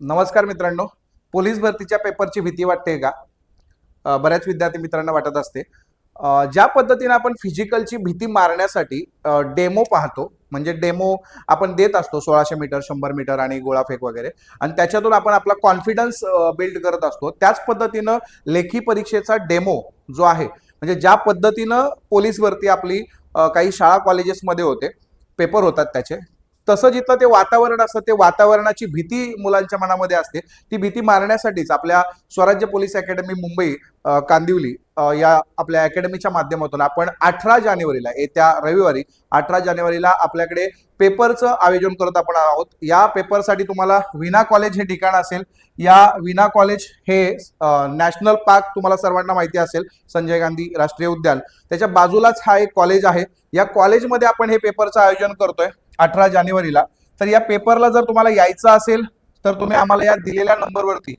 नमस्कार मित्रांनो. पोलीस भरतीच्या पेपरची भीती वाटते का? बऱ्याच विद्यार्थी मित्रांना वाटत असते. ज्या पद्धतीने आपण फिजिकलची भीती मारण्यासाठी डेमो पाहतो म्हणजे डेमो आपण देत असतो सोळाशे मीटर शंभर मीटर आणि गोळाफेक वगैरे आणि त्याच्यातून आपण आपला कॉन्फिडन्स बिल्ड करत असतो त्याच पद्धतीनं लेखी परीक्षेचा डेमो जो आहे म्हणजे ज्या पद्धतीनं पोलीस भरती आपली काही शाळा कॉलेजेसमध्ये होते पेपर होतात त्याचे तसं जिथलं ते वातावरण असतं ते वातावरणाची भीती मुलांच्या मनामध्ये असते. ती भीती मारण्यासाठीच आपल्या स्वराज्य पोलीस अकॅडमी मुंबई कांदिवली या आपल्या अकॅडमीच्या माध्यमातून आपण अठरा जानेवारीला येत्या रविवारी अठरा जानेवारीला आपल्याकडे पेपरचं आयोजन करत आपण आहोत. या पेपरसाठी तुम्हाला विना कॉलेज हे ठिकाण असेल. या विना कॉलेज हे नॅशनल पार्क तुम्हाला सर्वांना माहिती असेल. संजय गांधी राष्ट्रीय उद्यान. त्याच्या बाजूलाच हा एक कॉलेज आहे. या कॉलेजमध्ये आपण हे पेपरचं आयोजन करतोय. अठरा जानेवारीला. तर या पेपरला जर तुम्हाला यायचं असेल तर तुम्ही आम्हाला या दिलेल्या नंबरवरती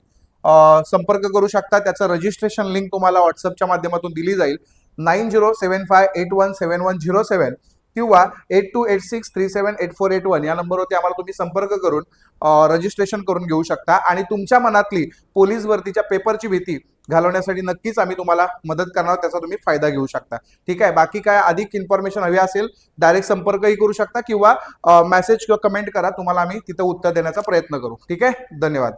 संपर्क करू शकता. त्याचं रजिस्ट्रेशन लिंक तुम्हाला व्हॉट्सअपच्या माध्यमातून दिली जाईल. Nine zero seven five eight one seven one zero seven किंवा eight two eight six three seven eight four eight one या नंबरवरती आम्हाला तुम्ही संपर्क करून रजिस्ट्रेशन करून घेऊ शकता. आणि तुमच्या मनातली पोलीस भरतीच्या पेपरची भीती घालवण्यासाठी नक्कीच आम्ही तुम्हाला मदत करणार त्याचा तुम्ही फायदा घेऊ शकता. ठीक आहे? बाकी काय अधिक इन्फॉर्मेशन हवी असेल डायरेक्ट संपर्कही करू शकता किंवा मेसेज किंवा कमेंट करा तुम्हाला आम्ही तिथं उत्तर देण्याचा प्रयत्न करू. ठीक आहे? धन्यवाद.